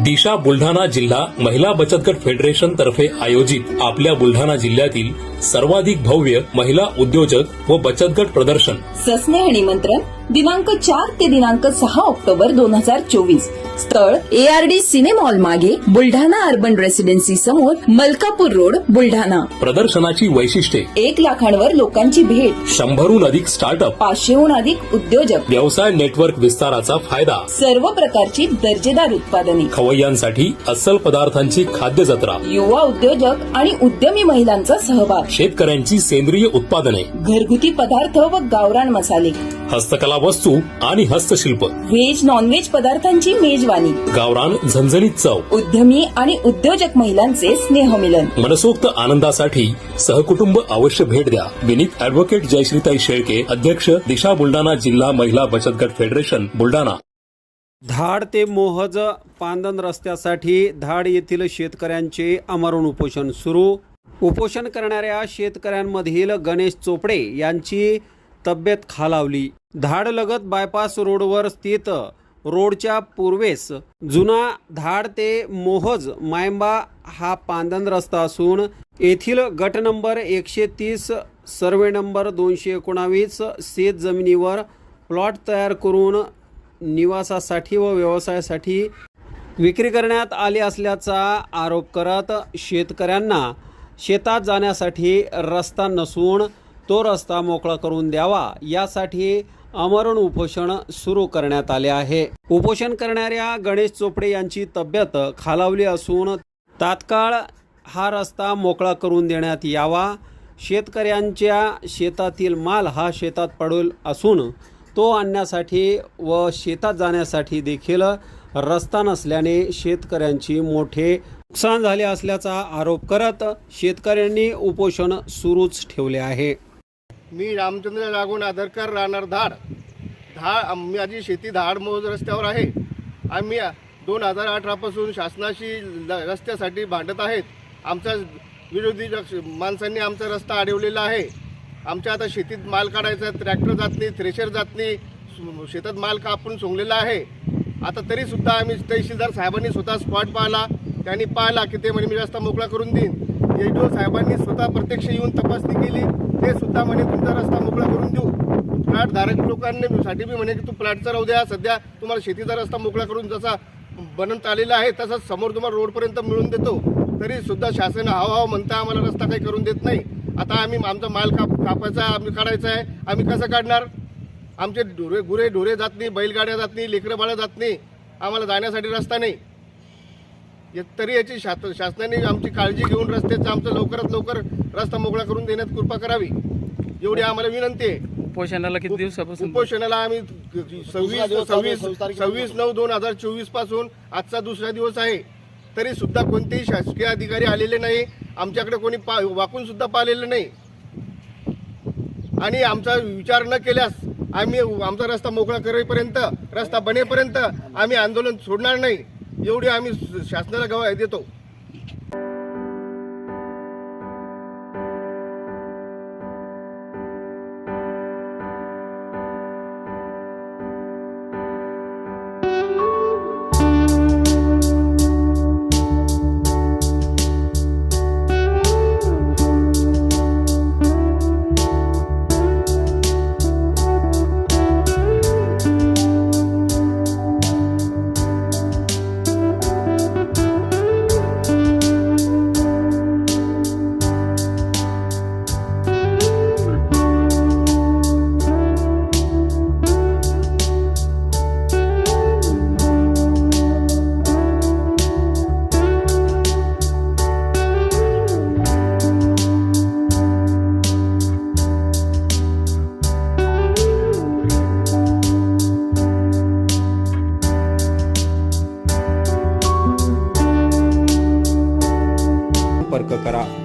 दिशा बुलढाणा जिल्हा महिला बचत गट फेडरेशन तर्फे आयोजित आपल्या बुलढाणा जिल्ह्यातील सर्वाधिक भव्य महिला उद्योजक व बचत गट प्रदर्शन. सस्नेह निमंत्रण दिनांक चार ते दिनांक सहा ऑक्टोबर दोन हजार चोवीस. स्थळ एआरडी सिनेमॉल मागे बुलढाणा अर्बन रेसिडेन्सी समोर मलकापूर रोड बुलढाणा. प्रदर्शनाची वैशिष्ट्ये. एक लाखांवर लोकांची भेट. शंभरहून अधिक स्टार्टअप. पाचशेहून अधिक उद्योजक. व्यवसाय नेटवर्क विस्ताराचा फायदा. सर्व प्रकारची दर्जेदार उत्पादने. खवय्यांसाठी अस्सल पदार्थांची खाद्य जत्रा. युवा उद्योजक आणि उद्यमी महिलांचा सहभाग. शेतकऱ्यांची सेंद्रिय उत्पादने. घरगुती पदार्थ व गावरान मसाले. हस्तकला वस्तू आणि हस्तशिल्प. व्हेज नॉनव्हेज पदार्थांची मेजवानी. गावरान झणझणीत चव. उद्यमी आणि उद्योजक महिलांचे स्नेहमिलन. मनसोक्त आनंदासाठी सहकुटुंब अवश्य भेट द्या. विनीत अॅडव्होकेट जयश्रीताई शेळके अध्यक्ष दिशा बुलढाणा जिल्हा महिला बचत गट फेडरेशन बुलढाणा. धाड ते मोहज पांदन रस्त्यासाठी धाड येथील शेतकऱ्यांचे अमरण उपोषण सुरू. उपोषण करणाऱ्या शेतकऱ्यांमधील गणेश चोपडे यांची तब्येत खालावली. धाडलगत बायपास रोडवर स्थित रोडच्या पूर्वेस जुना धाड ते मोहज मायंबा हा पांदन रस्ता असून येथील गट नंबर एकशे तीस सर्वे नंबर दोनशे एकोणावीस शेत जमिनीवर प्लॉट तयार करून निवासासाठी व व्यवसायासाठी विक्री करण्यात आली असल्याचा आरोप करत शेतकऱ्यांना शेतात जाण्यासाठी रस्ता नसून तो रस्ता मोकळा करून द्यावा यासाठी आमरण उपोषण सुरू करण्यात आले आहे. उपोषण करणाऱ्या गणेश चोपडे यांची तब्येत खालावली असून तात्काळ हा रस्ता मोकळा करून देण्यात यावा. शेतकऱ्यांच्या शेतातील माल हा शेतात पडूल असून तो आणण्यासाठी व शेतात जाण्यासाठी देखील रस्ता नसल्याने शेतकऱ्यांची मोठे नुकसान झाले असल्याचा आरोप करत शेतकऱ्यांनी उपोषण सुरूच ठेवले आहे. मी रामचंद्र राघवन आदरकर राहणार धाड. धाड माझी शेती धाड मोज रस्त्यावर आहे. आम्ही दोन हजार अठरापासून शासनाशी रस्त्यासाठी भांडत आहेत. आमचा विरोधी माणसांनी आमचा रस्ता अडवलेला आहे. आमच्या आता शेतीत माल काढायचा ट्रॅक्टर जात नाही थ्रेशर जात नाही शेतात माल कापून सोंगलेला आहे. आता तरीसुद्धा आम्ही तहसीलदार साहेबांनी स्वतः स्पॉट पाहिला. त्यांनी पाहिला की ते म्हणे मी रस्ता मोकळा करून देईन. एडीओ साहेबांनी स्वतः प्रत्यक्ष येऊन तपासणी केली. ते सुद्धा म्हणे तुमचा रस्ता मोकळा करून देऊ. फ्लॅट धारक लोकांनी साठी बी म्हणे की तू प्लॅटचा राहू द्या सध्या तुम्हाला शेतीचा रस्ता मोकळा करून जसा बनवत आलेला आहे तसाच समोर तुम्हाला रोडपर्यंत मिळून देतो. तरी सुद्धा शासन हाव हाव म्हणता आम्हाला रस्ता काही करून देत नाही. आता आम्ही आमचा माल काप कापायचा आहे आम्ही काढायचा आहे. आम्ही कसं काढणार? आमचे ढोरे गुरे ढोरे जात नाही बैलगाड्या जात नाही लेकरं बाळं जात नाही. आम्हाला जाण्यासाठी रस्ता नाही. तरी याची शात शासनाने आमची काळजी घेऊन रस्त्याचा आमचा लवकरात लवकर रस्ता मोकळा करून देण्यात कृपा करावी. एवढी आम्हाला विनंती आहे. उपोषणाला किती दिवसापासून? उपोषणाला आम्ही सव्वीस सव्वीस सव्वीस नऊ दोन हजार चोवीसपासून आजचा दुसरा दिवस आहे. तरी सुद्धा कोणतेही शासकीय अधिकारी आलेले नाही. आमच्याकडे कोणी पा वाकून सुद्धा पाहिलेलं नाही. आणि आमचा विचार न केल्यास आम्ही आमचा रस्ता मोकळा करेपर्यंत रस्ता बनेपर्यंत आम्ही आंदोलन सोडणार नाही. एवढी आम्ही शासनाला गवाही देतो. 中から